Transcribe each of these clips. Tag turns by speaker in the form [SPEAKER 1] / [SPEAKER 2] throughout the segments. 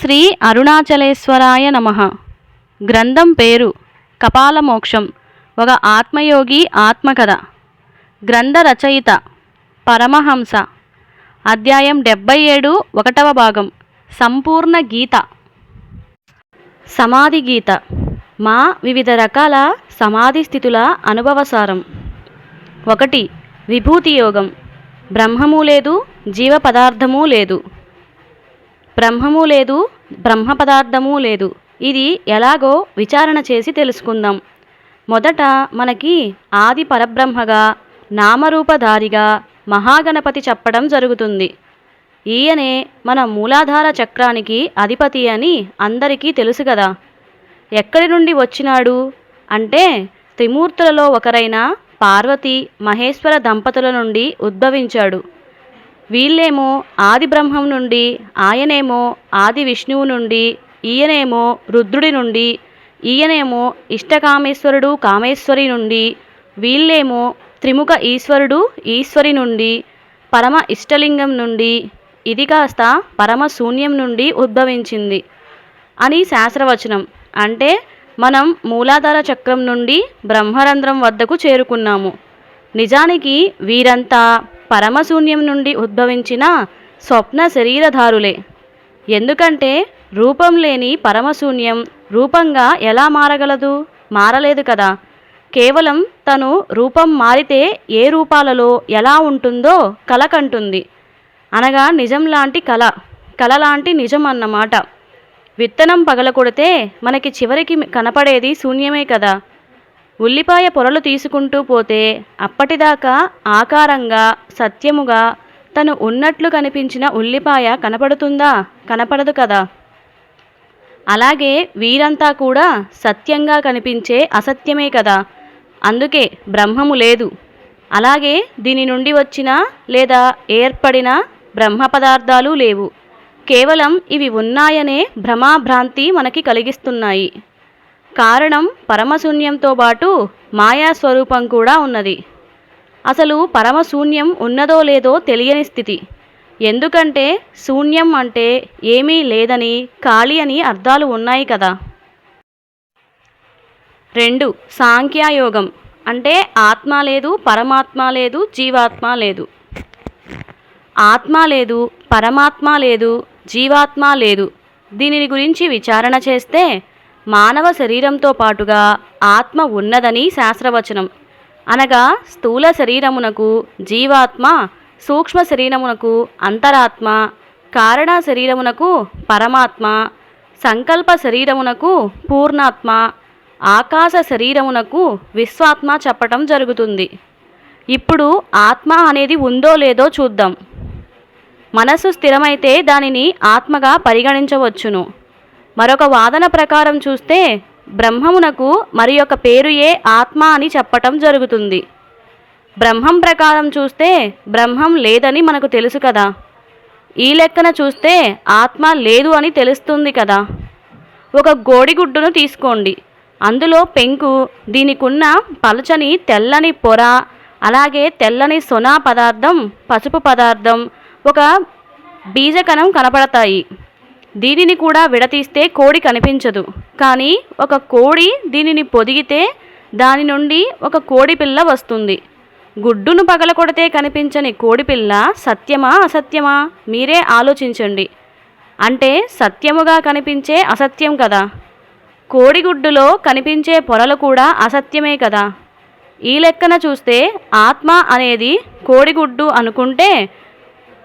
[SPEAKER 1] శ్రీ అరుణాచలేశ్వరాయ నమ. గ్రంథం పేరు కపాలమోక్షం. ఒక ఆత్మయోగి ఆత్మకథ. గ్రంథ రచయిత పరమహంస. అధ్యాయం డెబ్బై ఏడు ఒకటవ భాగం. సంపూర్ణ గీత. సమాధి గీత. మా వివిధ రకాల సమాధి స్థితుల అనుభవసారం ఒకటి విభూతి యోగం. బ్రహ్మము లేదు జీవ పదార్థము లేదు. బ్రహ్మము లేదు బ్రహ్మ పదార్థము లేదు. ఇది ఎలాగో విచారణ చేసి తెలుసుకుందాం. మొదట మనకి ఆది పరబ్రహ్మగా నామరూపధారిగా మహాగణపతి చెప్పడం జరుగుతుంది. ఈయనే మన మూలాధార చక్రానికి అధిపతి అని అందరికీ తెలుసు కదా. ఎక్కడి నుండి వచ్చినాడు? అంటే త్రిమూర్తులలో ఒకరైన పార్వతి మహేశ్వర దంపతుల నుండి ఉద్భవించాడు. వీళ్ళేమో ఆది బ్రహ్మం నుండి ఆయనేమో ఆది విష్ణువు నుండి ఈయనేమో రుద్రుడి నుండి ఈయనేమో ఇష్టకామేశ్వరుడు కామేశ్వరి నుండి వీళ్ళేమో త్రిముఖ ఈశ్వరుడు ఈశ్వరి నుండి పరమ ఇష్టలింగం నుండి ఇది కాస్త పరమ శూన్యం నుండి ఉద్భవించింది అని శాస్త్రవచనం. అంటే మనం మూలాధార చక్రం నుండి బ్రహ్మరంధ్రం వద్దకు చేరుకున్నాము. నిజానికి వీరంతా పరమశూన్యం నుండి ఉద్భవించిన స్వప్న శరీరధారులే. ఎందుకంటే రూపం లేని పరమశూన్యం రూపంగా ఎలా మారగలదు? మారలేదు కదా. కేవలం తను రూపం మారితే ఏ రూపాలలో ఎలా ఉంటుందో కల కంటుంది. అనగా నిజం లాంటి కళ కళ లాంటి నిజం అన్నమాట. విత్తనం పగలకొడితే మనకి చివరికి కనపడేది శూన్యమే కదా. ఉల్లిపాయ పొరలు తీసుకుంటూ పోతే అప్పటిదాకా ఆకారంగా సత్యముగా తను ఉన్నట్లు కనిపించిన ఉల్లిపాయ కనపడుతుందా? కనపడదు కదా. అలాగే వీరంతా కూడా సత్యంగా కనిపించే అసత్యమే కదా. అందుకే బ్రహ్మము లేదు. అలాగే దీని నుండి వచ్చిన లేదా ఏర్పడిన బ్రహ్మ పదార్థాలు లేవు. కేవలం ఇవి ఉన్నాయనే భ్రమాభ్రాంతి మనకి కలిగిస్తున్నాయి. కారణం పరమశూన్యంతో పాటు మాయా స్వరూపం కూడా ఉన్నది. అసలు పరమశూన్యం ఉన్నదో లేదో తెలియని స్థితి. ఎందుకంటే శూన్యం అంటే ఏమీ లేదని ఖాళీ అని అర్థాలు ఉన్నాయి కదా. రెండు సాంఖ్యాయోగం అంటే ఆత్మ లేదు పరమాత్మ లేదు జీవాత్మ లేదు. ఆత్మ లేదు పరమాత్మ లేదు జీవాత్మ లేదు. దీనిని గురించి విచారణ చేస్తే మానవ శరీరంతో పాటుగా ఆత్మ ఉన్నదని శాస్త్రవచనం. అనగా స్థూల శరీరమునకు జీవాత్మ సూక్ష్మ శరీరమునకు అంతరాత్మ కారణ శరీరమునకు పరమాత్మ సంకల్ప శరీరమునకు పూర్ణాత్మ ఆకాశ శరీరమునకు విశ్వాత్మ చెప్పటం జరుగుతుంది. ఇప్పుడు ఆత్మ అనేది ఉందో లేదో చూద్దాం. మనసు స్థిరమైతే దానిని ఆత్మగా పరిగణించవచ్చును. మరొక వాదన ప్రకారం చూస్తే బ్రహ్మమునకు మరి యొక్క పేరుయే ఆత్మ అని చెప్పటం జరుగుతుంది. బ్రహ్మం ప్రకారం చూస్తే బ్రహ్మం లేదని మనకు తెలుసు కదా. ఈ లెక్కన చూస్తే ఆత్మ లేదు అని తెలుస్తుంది కదా. ఒక గోడిగుడ్డును తీసుకోండి. అందులో పెంకు దీనికున్న పలుచని తెల్లని పొర అలాగే తెల్లని సొనా పదార్థం పసుపు పదార్థం ఒక బీజకణం కనపడతాయి. దీనిని కూడా విడతీస్తే కోడి కనిపించదు. కానీ ఒక కోడి దీనిని పొదిగితే దాని నుండి ఒక కోడి పిల్ల వస్తుంది. గుడ్డును పగలకొడితే కనిపించని కోడిపిల్ల సత్యమా అసత్యమా? మీరే ఆలోచించండి. అంటే సత్యముగా కనిపించే అసత్యం కదా. కోడిగుడ్డులో కనిపించే పొరలు కూడా అసత్యమే కదా. ఈ లెక్కన చూస్తే ఆత్మ అనేది కోడిగుడ్డు అనుకుంటే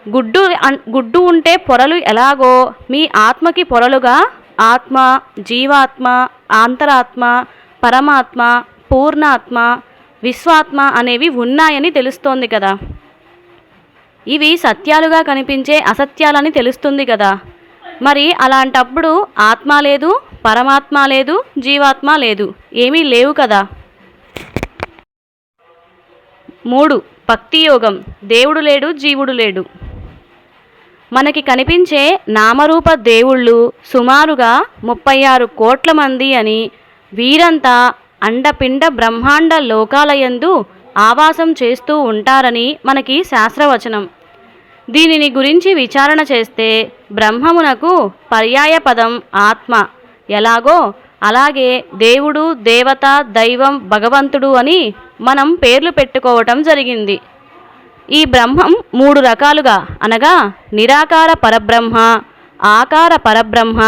[SPEAKER 1] గుడ్డు అన్- గుడ్డు ఉంటే పొరలు ఎలాగో? మీ ఆత్మకి పొరలుగా? ఆత్మ జీవాత్మ ఆంతరాత్మ పరమాత్మ పూర్ణాత్మ విశ్వాత్మ అనేవి ఉన్నాయని తెలుస్తోంది కదా. ఇవి సత్యాలుగా కనిపించే అసత్యాలని తెలుస్తుంది కదా. మరి అలాంటప్పుడు ఆత్మ లేదు పరమాత్మ లేదు జీవాత్మ లేదు ఏమీ లేవు కదా. మూడు భక్తి యోగం దేవుడు లేడు జీవుడు లేడు. మనకి కనిపించే నామరూప దేవుళ్ళు సుమారుగా ముప్పై ఆరు కోట్ల మంది అని వీరంతా అండపిండ బ్రహ్మాండ లోకాలయందు ఆవాసం చేస్తూ ఉంటారని మనకి శాస్త్రవచనం. దీనిని గురించి విచారణ చేస్తే బ్రహ్మమునకు పర్యాయ పదం ఆత్మ. ఎలాగో అలాగే దేవుడు దేవత దైవం భగవంతుడు అని మనం పేర్లు పెట్టుకోవటం జరిగింది. ఈ బ్రహ్మం మూడు రకాలుగా అనగా నిరాకార పరబ్రహ్మ ఆకార పరబ్రహ్మ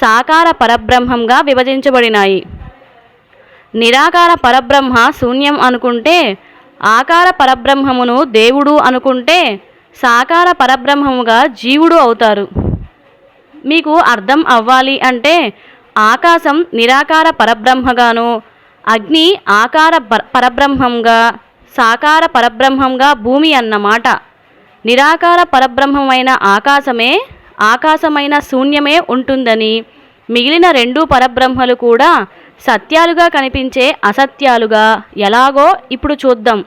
[SPEAKER 1] సాకార పరబ్రహ్మంగా విభజించబడినాయి. నిరాకార పరబ్రహ్మ శూన్యం అనుకుంటే ఆకార పరబ్రహ్మమును దేవుడు అనుకుంటే సాకార పరబ్రహ్మముగా జీవుడు అవుతారు. మీకు అర్థం అవ్వాలి అంటే ఆకాశం నిరాకార పరబ్రహ్మగాను అగ్ని ఆకార పర- పరబ్రహ్మంగా సాకార పరబ్రహ్మంగా భూమి అన్నమాట. నిరాకార పరబ్రహ్మమైన ఆకాశమే ఆకాశమైన శూన్యమే ఉంటుందని. మిగిలిన రెండు పరబ్రహ్మలు కూడా సత్యాలుగా కనిపించే అసత్యాలుగా. ఎలాగో ఇప్పుడు చూద్దాం.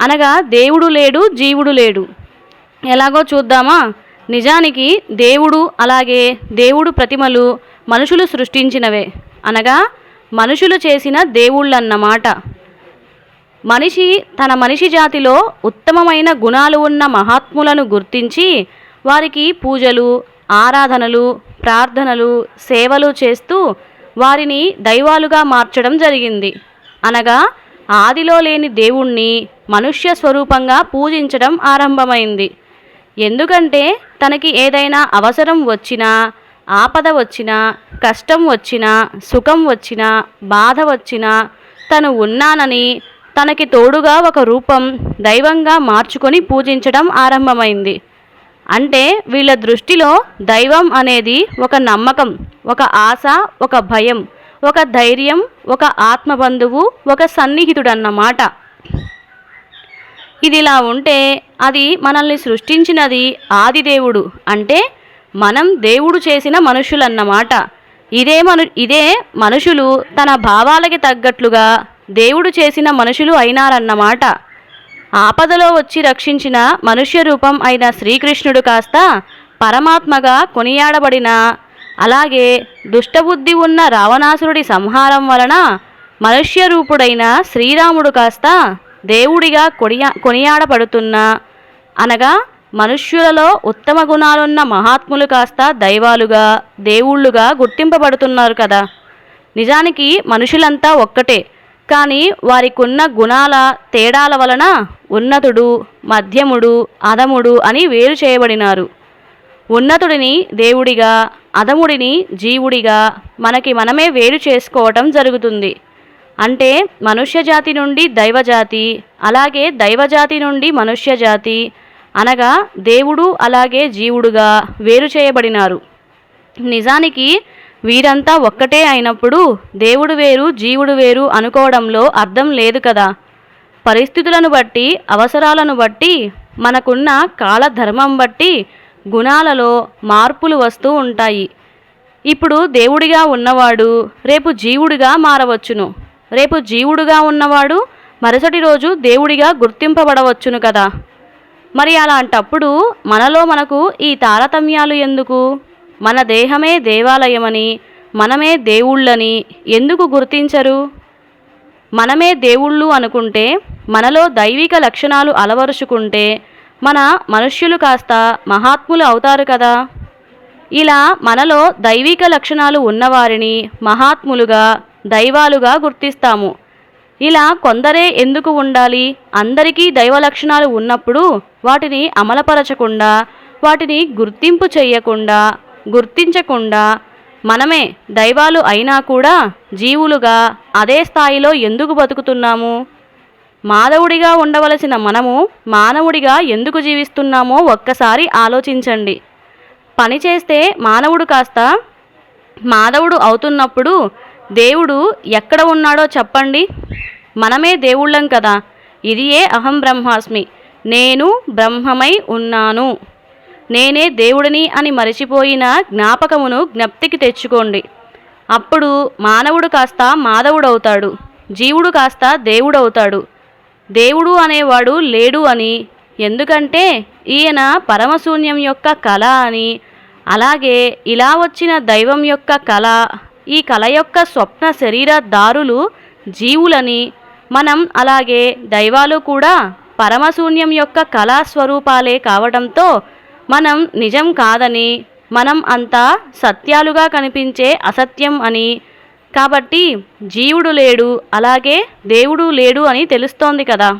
[SPEAKER 1] అనగా దేవుడు లేడు జీవుడు లేడు. ఎలాగో చూద్దామా? నిజానికి దేవుడు అలాగే దేవుడు ప్రతిమలు మనుషులు సృష్టించినవే. అనగా మనుషులు చేసిన దేవుళ్ళన్నమాట. మనిషి తన మనిషి జాతిలో ఉత్తమమైన గుణాలు ఉన్న మహాత్ములను గుర్తించి వారికి పూజలు ఆరాధనలు ప్రార్థనలు సేవలు చేస్తూ వారిని దైవాలుగా మార్చడం జరిగింది. అనగా ఆదిలో లేని దేవుణ్ణి మనుష్య స్వరూపంగా పూజించడం ఆరంభమైంది. ఎందుకంటే తనకి ఏదైనా అవసరం వచ్చినా ఆపద వచ్చినా కష్టం వచ్చినా సుఖం వచ్చినా బాధ వచ్చినా తను ఉన్నానని తనకి తోడుగా ఒక రూపం దైవంగా మార్చుకొని పూజించడం ఆరంభమైంది. అంటే వీళ్ళ దృష్టిలో దైవం అనేది ఒక నమ్మకం ఒక ఆశ ఒక భయం ఒక ధైర్యం ఒక ఆత్మబంధువు ఒక సన్నిహితుడన్నమాట. ఇది ఇలా ఉంటే అది మనల్ని సృష్టించినది ఆదిదేవుడు. అంటే మనం దేవుడు చేసిన మనుషులన్నమాట. ఇదే మను ఇదే మనుషులు తన భావాలకి తగ్గట్లుగా దేవుడు చేసిన మనుషులు అయినారన్నమాట. ఆపదలో వచ్చి రక్షించిన మనుష్య రూపం అయిన శ్రీకృష్ణుడు కాస్త పరమాత్మగా కొనియాడబడిన అలాగే దుష్టబుద్ధి ఉన్న రావణాసురుడి సంహారం వలన మనుష్య రూపుడైన శ్రీరాముడు కాస్త దేవుడిగా కొనియా కొనియాడబడుతున్న అనగా మనుష్యులలో ఉత్తమ గుణాలున్న మహాత్ములు కాస్త దైవాలుగా దేవుళ్ళుగా గుర్తింపబడుతున్నారు కదా. నిజానికి మనుషులంతా ఒక్కటే కానీ వారికున్న గుణాల తేడాల వలన ఉన్నతుడు మధ్యముడు అధముడు అని వేరు చేయబడినారు. ఉన్నతుడిని దేవుడిగా అధముడిని జీవుడిగా మనకి మనమే వేరు చేసుకోవటం జరుగుతుంది. అంటే మనుష్య జాతి నుండి దైవజాతి అలాగే దైవజాతి నుండి మనుష్య జాతి అనగా దేవుడు అలాగే జీవుడుగా వేరు చేయబడినారు. నిజానికి వీరంతా ఒక్కటే అయినప్పుడు దేవుడు వేరు జీవుడు వేరు అనుకోవడంలో అర్థం లేదు కదా. పరిస్థితులను బట్టి అవసరాలను బట్టి మనకున్న కాలధర్మం బట్టి గుణాలలో మార్పులు వస్తూ ఉంటాయి. ఇప్పుడు దేవుడిగా ఉన్నవాడు రేపు జీవుడిగా మారవచ్చును. రేపు జీవుడుగా ఉన్నవాడు మరుసటి రోజు దేవుడిగా గుర్తింపబడవచ్చును కదా. మరి అలాంటప్పుడు మనలో మనకు ఈ తారతమ్యాలు ఎందుకు? మన దేహమే దేవాలయమని మనమే దేవుళ్ళని ఎందుకు గుర్తించరు? మనమే దేవుళ్ళు అనుకుంటే మనలో దైవిక లక్షణాలు అలవరుచుకుంటే మన మనుష్యులు కాస్త మహాత్ములు అవుతారు కదా? ఇలా మనలో దైవిక లక్షణాలు ఉన్నవారిని మహాత్ములుగా దైవాలుగా గుర్తిస్తాము. ఇలా కొందరే ఎందుకు ఉండాలి? అందరికీ దైవ లక్షణాలు ఉన్నప్పుడు వాటిని అమలపరచకుండా వాటిని గుర్తింపు చెయ్యకుండా గుర్తించకుండా మనమే దైవాలు అయినా కూడా జీవులుగా అదే స్థాయిలో ఎందుకు బతుకుతున్నాము? మాధవుడిగా ఉండవలసిన మనము మానవుడిగా ఎందుకు జీవిస్తున్నామో ఒక్కసారి ఆలోచించండి. పని చేస్తే మానవుడు కాస్త మాధవుడు అవుతున్నప్పుడు దేవుడు ఎక్కడ ఉన్నాడో చెప్పండి. మనమే దేవుళ్ళం కదా. ఇది ఏ అహం బ్రహ్మాస్మి. నేను బ్రహ్మమై ఉన్నాను. నేనే దేవుడిని అని మరచిపోయిన జ్ఞాపకమును జ్ఞప్తికి తెచ్చుకోండి. అప్పుడు మానవుడు కాస్త మాధవుడవుతాడు జీవుడు కాస్త దేవుడవుతాడు. దేవుడు అనేవాడు లేడు అని ఎందుకంటే ఈయన పరమశూన్యం యొక్క కళ అని అలాగే ఇలా వచ్చిన దైవం యొక్క కళ ఈ కళ యొక్క స్వప్న శరీర దారులు జీవులని మనం అలాగే దైవాలు కూడా పరమశూన్యం యొక్క కళాస్వరూపాలే కావడంతో మనం నిజం కాదని మనం అంతా సత్యాలుగా కనిపించే అసత్యం అని. కాబట్టి జీవుడు లేడు అలాగే దేవుడు లేడు అని తెలుస్తోంది కదా.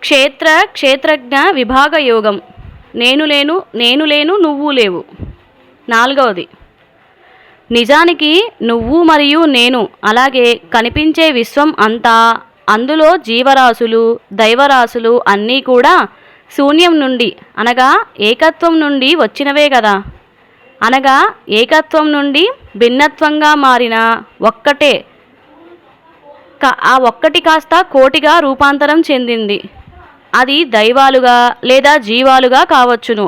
[SPEAKER 1] క్షేత్ర క్షేత్రజ్ఞ విభాగ యోగం. నేను లేను నేను లేను నువ్వు లేవు. నాలుగవది. నిజానికి నువ్వు మరియు నేను అలాగే కనిపించే విశ్వం అంతా అందులో జీవరాశులు దైవరాశులు అన్నీ కూడా శూన్యం నుండి అనగా ఏకత్వం నుండి వచ్చినవే కదా. అనగా ఏకత్వం నుండి భిన్నత్వంగా మారిన ఒక్కటే ఆ ఒక్కటి కాస్త కోటిగా రూపాంతరం చెందింది. అది దైవాలుగా లేదా జీవాలుగా కావచ్చును.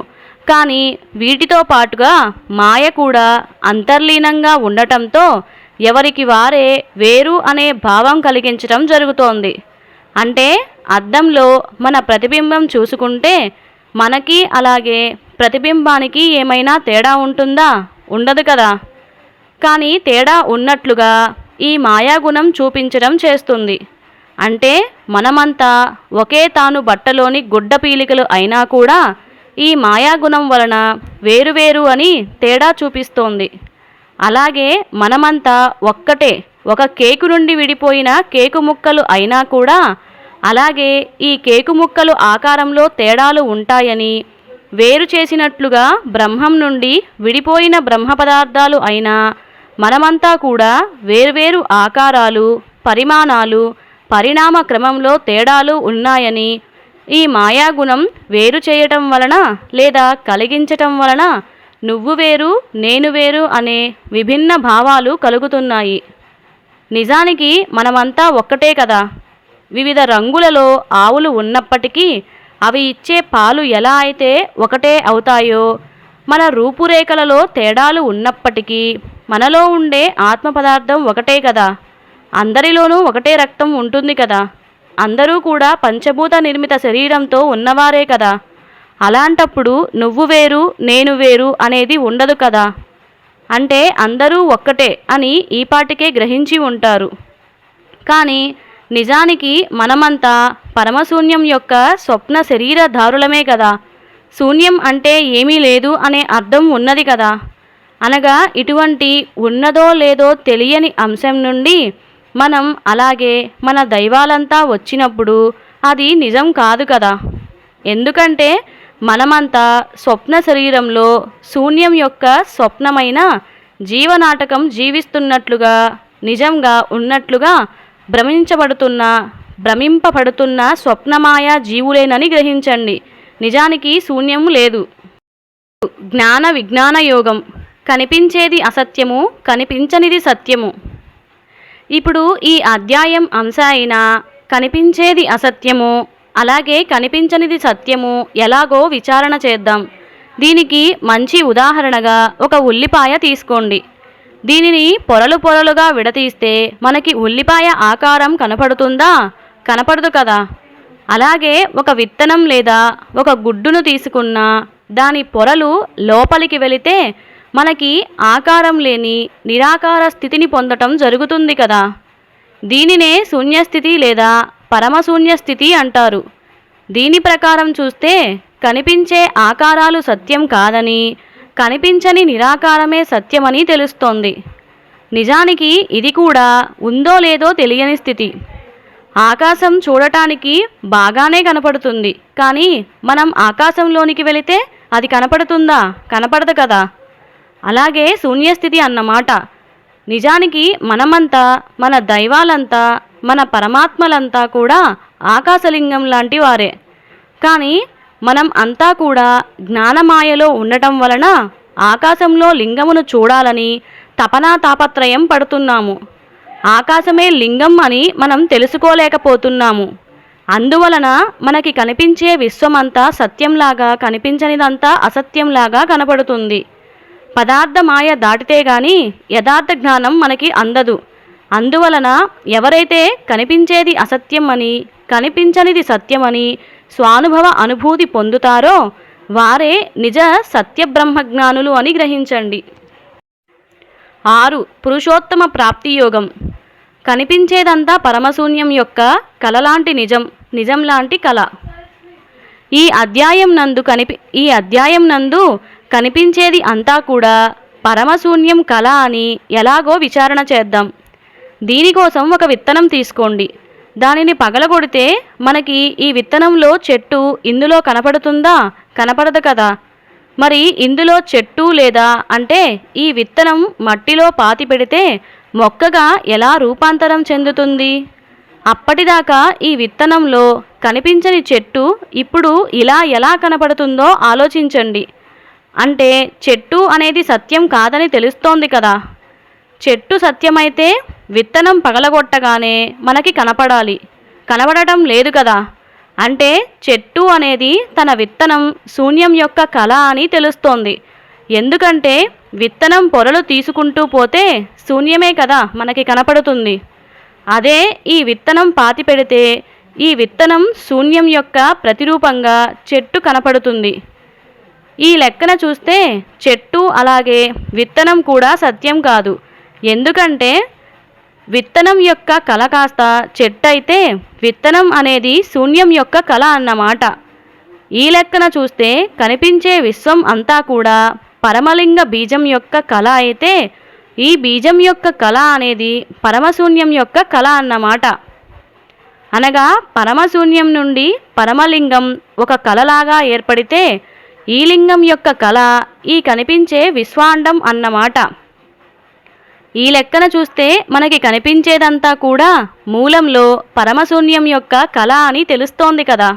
[SPEAKER 1] కానీ వీటితో పాటుగా మాయ కూడా అంతర్లీనంగా ఉండటంతో ఎవరికి వారే వేరు అనే భావం కలిగించటం జరుగుతోంది. అంటే అద్దంలో మన ప్రతిబింబం చూసుకుంటే మనకి అలాగే ప్రతిబింబానికి ఏమైనా తేడా ఉంటుందా? ఉండదు కదా. కానీ తేడా ఉన్నట్లుగా ఈ మాయాగుణం చూపించడం చేస్తుంది. అంటే మనమంతా ఒకే తాను బట్టలోని గుడ్డ పీలికలు అయినా కూడా ఈ మాయాగుణం వలన వేరువేరు అని తేడా చూపిస్తోంది. అలాగే మనమంతా ఒక్కటే ఒక కేకు నుండి విడిపోయిన కేకు ముక్కలు అయినా కూడా అలాగే ఈ కేకు ముక్కలు ఆకారంలో తేడాలు ఉంటాయని వేరు చేసినట్లుగా బ్రహ్మం నుండి విడిపోయిన బ్రహ్మ పదార్థాలు అయినా మనమంతా కూడా వేర్వేరు ఆకారాలు పరిమాణాలు పరిణామ క్రమంలో తేడాలు ఉన్నాయని ఈ మాయాగుణం వేరు చేయటం వలన లేదా కలిగించటం వలన నువ్వు వేరు నేను వేరు అనే విభిన్న భావాలు కలుగుతున్నాయి. నిజానికి మనమంతా ఒక్కటే కదా. వివిధ రంగులలో ఆవులు ఉన్నప్పటికీ అవి ఇచ్చే పాలు ఎలా అయితే ఒకటే అవుతాయో మన రూపురేఖలలో తేడాలు ఉన్నప్పటికీ మనలో ఉండే ఆత్మ పదార్థం ఒకటే కదా. అందరిలోనూ ఒకటే రక్తం ఉంటుంది కదా. అందరూ కూడా పంచభూత నిర్మిత శరీరంతో ఉన్నవారే కదా. అలాంటప్పుడు నువ్వు వేరు నేను వేరు అనేది ఉండదు కదా. అంటే అందరూ ఒక్కటే అని ఈపాటికే గ్రహించి ఉంటారు. కానీ నిజానికి మనమంతా పరమశూన్యం యొక్క స్వప్న శరీరధారులమే కదా. శూన్యం అంటే ఏమీ లేదు అనే అర్థం ఉన్నది కదా. అనగా ఇటువంటి ఉన్నదో లేదో తెలియని అంశం నుండి మనం అలాగే మన దైవాలంతా వచ్చినప్పుడు అది నిజం కాదు కదా. ఎందుకంటే మనమంతా స్వప్న శరీరంలో శూన్యం యొక్క స్వప్నమైన జీవనాటకం జీవిస్తున్నట్లుగా నిజంగా ఉన్నట్లుగా భ్రమించబడుతున్న భ్రమింపబడుతున్న స్వప్నమాయ జీవులేనని గ్రహించండి. నిజానికి శూన్యం లేదు. జ్ఞాన విజ్ఞాన యోగం. కనిపించేది అసత్యము కనిపించనిది సత్యము. ఇప్పుడు ఈ అధ్యాయం అంశ అయిన కనిపించేది అసత్యము అలాగే కనిపించనిది సత్యము ఎలాగో విచారణ చేద్దాం. దీనికి మంచి ఉదాహరణగా ఒక ఉల్లిపాయ తీసుకోండి. దీనిని పొరలు పొరలుగా విడతీస్తే మనకి ఉల్లిపాయ ఆకారం కనపడుతుందా? కనపడదు కదా. అలాగే ఒక విత్తనం లేదా ఒక గుడ్డును తీసుకున్నా దాని పొరలు లోపలికి వెళితే మనకి ఆకారం లేని నిరాకార స్థితిని పొందటం జరుగుతుంది కదా. దీనినే శూన్యస్థితి లేదా పరమశూన్య స్థితి అంటారు. దీని ప్రకారం చూస్తే కనిపించే ఆకారాలు సత్యం కాదని కనిపించని నిరాకారమే సత్యమని తెలుస్తోంది. నిజానికి ఇది కూడా ఉందో లేదో తెలియని స్థితి. ఆకాశం చూడటానికి బాగానే కనపడుతుంది కానీ మనం ఆకాశంలోనికి వెళితే అది కనపడుతుందా? కనపడదు కదా. అలాగే శూన్యస్థితి అన్నమాట. నిజానికి మనమంతా మన దైవాలంతా మన పరమాత్మలంతా కూడా ఆకాశలింగం లాంటి వారే. కానీ మనం అంతా కూడా జ్ఞానమాయలో ఉండటం వలన ఆకాశంలో లింగమును చూడాలని తపనా తాపత్రయం పడుతున్నాము. ఆకాశమే లింగం అని మనం తెలుసుకోలేకపోతున్నాము. అందువలన మనకి కనిపించే విశ్వమంతా సత్యంలాగా కనిపించనిదంతా అసత్యంలాగా కనపడుతుంది. పదార్థ మాయ దాటితే గాని యథార్థ జ్ఞానం మనకి అందదు. అందువలన ఎవరైతే కనిపించేది అసత్యం అని కనిపించనిది సత్యమని స్వానుభవ అనుభూతి పొందుతారో వారే నిజ సత్యబ్రహ్మజ్ఞానులు అని గ్రహించండి. ఆరు పురుషోత్తమ ప్రాప్తి యోగం. కనిపించేదంతా పరమశూన్యం యొక్క కలలాంటి నిజం నిజం లాంటి కళ ఈ అధ్యాయం నందు కనిపి ఈ అధ్యాయం నందు కనిపించేది అంతా కూడా పరమశూన్యం కళ అని ఎలాగో విచారణ చేద్దాం. దీనికోసం ఒక విత్తనం తీసుకోండి. దానిని పగలగొడితే మనకి ఈ విత్తనంలో చెట్టు ఇందులో కనపడుతుందా? కనపడదు కదా. మరి ఇందులో చెట్టు లేదా? అంటే ఈ విత్తనం మట్టిలో పాతి పెడితే మొక్కగా ఎలా రూపాంతరం చెందుతుంది? అప్పటిదాకా ఈ విత్తనంలో కనిపించని చెట్టు ఇప్పుడు ఇలా ఎలా కనపడుతుందో ఆలోచించండి. అంటే చెట్టు అనేది సత్యం కాదని తెలుస్తోంది కదా. చెట్టు సత్యమైతే విత్తనం పగలగొట్టగానే మనకి కనపడాలి. కనబడటం లేదు కదా? అంటే చెట్టు అనేది తన విత్తనం శూన్యం యొక్క కళ అని తెలుస్తోంది. ఎందుకంటే విత్తనం పొరలు తీసుకుంటూ పోతే శూన్యమే కదా మనకి కనపడుతుంది. అదే ఈ విత్తనం పాతి పెడితే ఈ విత్తనం శూన్యం యొక్క ప్రతిరూపంగా చెట్టు కనపడుతుంది. ఈ లెక్కన చూస్తే చెట్టు అలాగే విత్తనం కూడా సత్యం కాదు. ఎందుకంటే విత్తనం యొక్క కళ కాస్త చెట్టు అయితే విత్తనం అనేది శూన్యం యొక్క కళ అన్నమాట. ఈ లెక్కన చూస్తే కనిపించే విశ్వం అంతా కూడా పరమలింగ బీజం యొక్క కళ అయితే ఈ బీజం యొక్క కళ అనేది పరమశూన్యం యొక్క కళ అన్నమాట. అనగా పరమశూన్యం నుండి పరమలింగం ఒక కళలాగా ఏర్పడితే ఈ లింగం యొక్క కళ ఈ కనిపించే విశ్వాండం అన్నమాట. ఈ లెక్కన చూస్తే మనకి కనిపించేదంతా కూడా మూలంలో పరమశూన్యం యొక్క కళ అని తెలుస్తోంది కదా.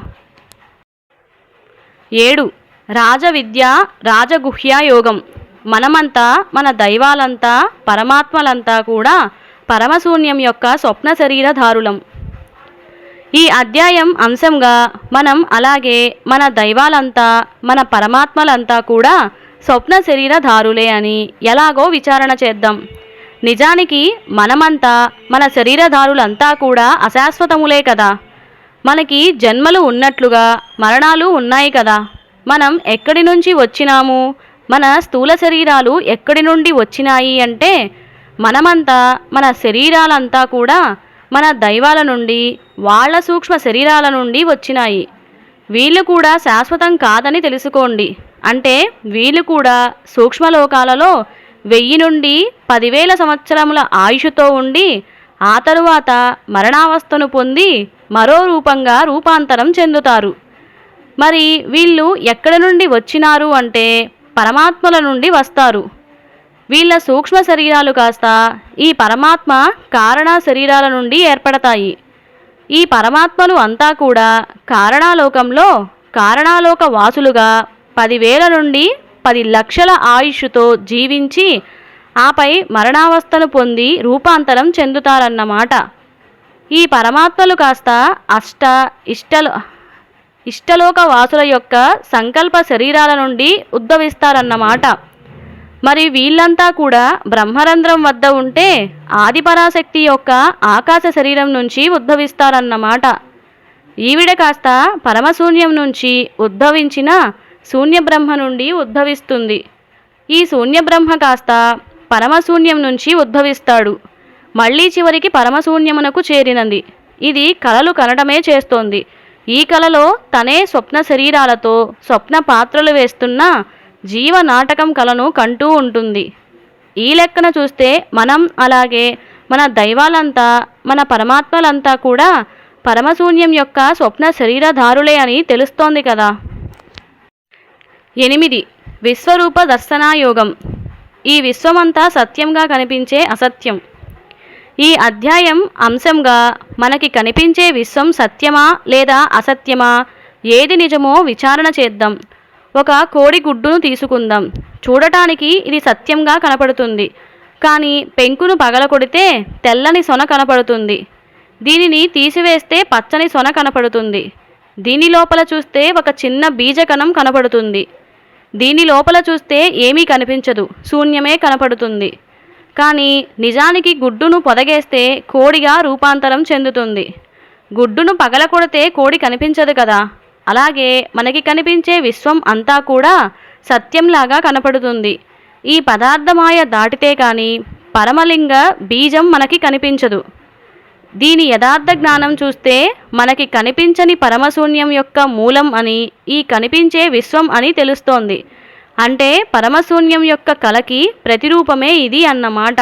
[SPEAKER 1] ఏడు. రాజవిద్య రాజగుహ్య యోగం. మనమంతా మన దైవాలంతా పరమాత్మలంతా కూడా పరమశూన్యం యొక్క స్వప్న శరీరధారులం ఈ అధ్యాయం అంశంగా మనం అలాగే మన దైవాలంతా మన పరమాత్మలంతా కూడా స్వప్న శరీరధారులే అని ఎలాగో విచారణ చేద్దాం. నిజానికి మనమంతా మన శరీరధారులంతా కూడా అశాశ్వతములే కదా. మనకి జన్మలు ఉన్నట్లుగా మరణాలు ఉన్నాయి కదా. మనం ఎక్కడి నుంచి వచ్చినాము? మన స్థూల శరీరాలు ఎక్కడి నుండి వచ్చినాయి అంటే మనమంతా మన శరీరాలంతా కూడా మన దైవాల నుండి వాళ్ళ సూక్ష్మ శరీరాల నుండి వచ్చినాయి. వీళ్ళు కూడా శాశ్వతం కాదని తెలుసుకోండి. అంటే వీళ్ళు కూడా సూక్ష్మలోకాలలో వెయ్యి నుండి పదివేల సంవత్సరముల ఆయుషుతో ఉండి ఆ తరువాత మరణావస్థను పొంది మరో రూపంగా రూపాంతరం చెందుతారు. మరి వీళ్ళు ఎక్కడి నుండి వచ్చినారు అంటే పరమాత్మల నుండి వస్తారు. వీళ్ళ సూక్ష్మ శరీరాలు కాస్త ఈ పరమాత్మ కారణ శరీరాల నుండి ఏర్పడతాయి. ఈ పరమాత్మలు అంతా కూడా కారణాలోకంలో కారణాలోక వాసులుగా పదివేల నుండి పది లక్షల ఆయుష్తో జీవించి ఆపై మరణావస్థను పొంది రూపాంతరం చెందుతారన్నమాట. ఈ పరమాత్మలు కాస్త అష్ట ఇష్టలు ఇష్టలోక వాసుల యొక్క సంకల్ప శరీరాల నుండి ఉద్భవిస్తారన్నమాట. మరి వీళ్ళంతా కూడా బ్రహ్మరంధ్రం వద్ద ఉంటే ఆదిపరాశక్తి యొక్క ఆకాశ శరీరం నుంచి ఉద్భవిస్తారన్నమాట. ఈవిడ కాస్త పరమశూన్యం నుంచి ఉద్భవించిన శూన్య బ్రహ్మ నుండి ఉద్భవిస్తుంది. ఈ శూన్య బ్రహ్మ కాస్త పరమశూన్యం నుంచి ఉద్భవిస్తాడు. మళ్ళీ చివరికి పరమశూన్యమునకు చేరినది. ఇది కలలు కనడమే చేస్తోంది. ఈ కలలో తనే స్వప్న శరీరాలతో స్వప్న పాత్రలు వేస్తున్న జీవ నాటకం కలను కంటూ ఉంటుంది. ఈ లెక్కన చూస్తే మనం అలాగే మన దైవాలంతా మన పరమాత్మలంతా కూడా పరమశూన్యం యొక్క స్వప్న శరీరధారులే అని తెలుస్తోంది కదా. ఎనిమిది. విశ్వరూప దర్శనాయోగం. ఈ విశ్వమంతా సత్యంగా కనిపించే అసత్యం. ఈ అధ్యాయం అంశంగా మనకి కనిపించే విశ్వం సత్యమా లేదా అసత్యమా? ఏది నిజమో విచారణ చేద్దాం. ఒక కోడి గుడ్డును తీసుకుందాం. చూడటానికి ఇది సత్యంగా కనపడుతుంది. కానీ పెంకును పగలకొడితే తెల్లని సొన కనపడుతుంది. దీనిని తీసివేస్తే పచ్చని సొన కనపడుతుంది. దీని లోపల చూస్తే ఒక చిన్న బీజకణం కనపడుతుంది. దీని లోపల చూస్తే ఏమీ కనిపించదు. శూన్యమే కనపడుతుంది. కానీ నిజానికి గుడ్డును పొదగేస్తే కోడిగా రూపాంతరం చెందుతుంది. గుడ్డును పగలకొడితే కోడి కనిపించదు కదా. అలాగే మనకి కనిపించే విశ్వం అంతా కూడా సత్యంలాగా కనపడుతుంది. ఈ పదార్థమాయ దాటితే కానీ పరమలింగ బీజం మనకి కనిపించదు. దీని యథార్థ జ్ఞానం చూస్తే మనకి కనిపించని పరమశూన్యం యొక్క మూలం అని ఈ కనిపించే విశ్వం అని తెలుస్తోంది. అంటే పరమశూన్యం యొక్క కలకి ప్రతిరూపమే ఇది అన్నమాట.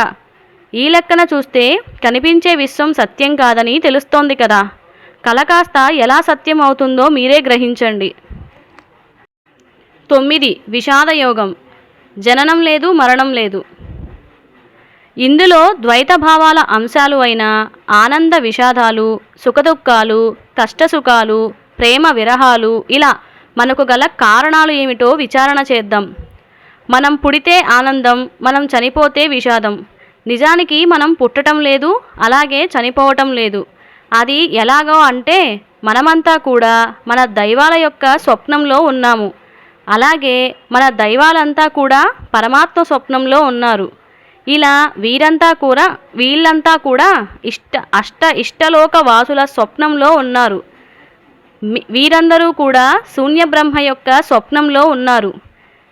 [SPEAKER 1] ఈ లెక్కన చూస్తే కనిపించే విశ్వం సత్యం కాదని తెలుస్తోంది కదా. కల కాస్త ఎలా సత్యం అవుతుందో మీరే గ్రహించండి. తొమ్మిది. విషాదయోగం. జననం లేదు మరణం లేదు. ఇందులో ద్వైత భావాల అంశాలు అయిన ఆనంద విషాదాలు సుఖదుఖాలు కష్టసుఖాలు ప్రేమ విరహాలు ఇలా మనకు గల కారణాలు ఏమిటో విచారణ చేద్దాం. మనం పుడితే ఆనందం మనం చనిపోతే విషాదం. నిజానికి మనం పుట్టటం లేదు అలాగే చనిపోవటం లేదు. అది ఎలాగో అంటే మనమంతా కూడా మన దైవాల యొక్క స్వప్నంలో ఉన్నాము. అలాగే మన దైవాలంతా కూడా పరమాత్మ స్వప్నంలో ఉన్నారు. ఇలా వీరంతా కూడా వీళ్ళంతా కూడా ఇష్ట అష్ట ఇష్టలోక వాసుల స్వప్నంలో ఉన్నారు. వీరందరూ కూడా శూన్య బ్రహ్మ యొక్క స్వప్నంలో ఉన్నారు.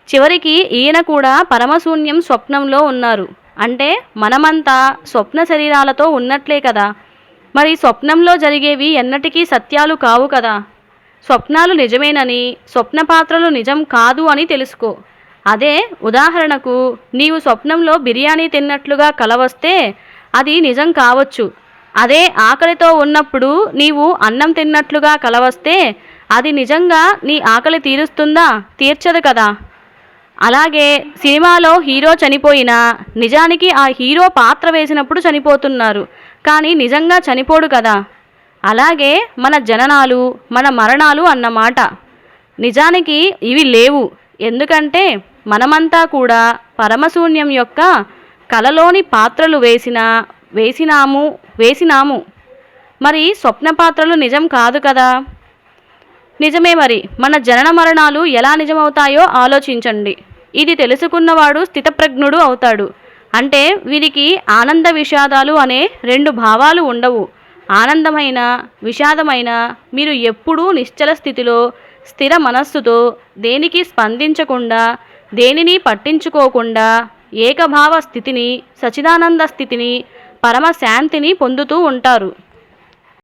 [SPEAKER 1] చివరికి ఈయన కూడా పరమశూన్యం స్వప్నంలో ఉన్నారు. అంటే మనమంతా స్వప్న శరీరాలతో ఉన్నట్లే కదా. మరి స్వప్నంలో జరిగేవి ఎన్నటికీ సత్యాలు కావు కదా. స్వప్నాలు నిజమేనని స్వప్న పాత్రలు నిజం కాదు అని తెలుసుకో. అదే ఉదాహరణకు నీవు స్వప్నంలో బిర్యానీ తిన్నట్లుగా కలవస్తే అది నిజం కావచ్చు. అదే ఆకలితో ఉన్నప్పుడు నీవు అన్నం తిన్నట్లుగా కలవస్తే అది నిజంగా నీ ఆకలి తీరుస్తుందా? తీర్చదు కదా. అలాగే సినిమాలో హీరో చనిపోయినా నిజానికి ఆ హీరో పాత్ర వేసినప్పుడు చనిపోతున్నారు. కానీ నిజంగా చనిపోడు కదా. అలాగే మన జననాలు మన మరణాలు అన్నమాట. నిజానికి ఇవి లేవు. ఎందుకంటే మనమంతా కూడా పరమశూన్యం యొక్క కలలోని పాత్రలు వేసిన వేసినాము వేసినాము. మరి స్వప్న పాత్రలు నిజం కాదు కదా? నిజమే మరి. మన జనన మరణాలు ఎలా నిజమవుతాయో ఆలోచించండి. ఇది తెలుసుకున్నవాడు స్థితప్రజ్ఞుడు అవుతాడు. అంటే వీరికి ఆనంద విషాదాలు అనే రెండు భావాలు ఉండవు. ఆనందమైన విషాదమైన మీరు ఎప్పుడూ నిశ్చల స్థితిలో స్థిర మనస్సుతో దేనికి స్పందించకుండా దేనిని పట్టించుకోకుండా ఏకభావ స్థితిని సచిదానంద స్థితిని పరమశాంతిని పొందుతూ ఉంటారు.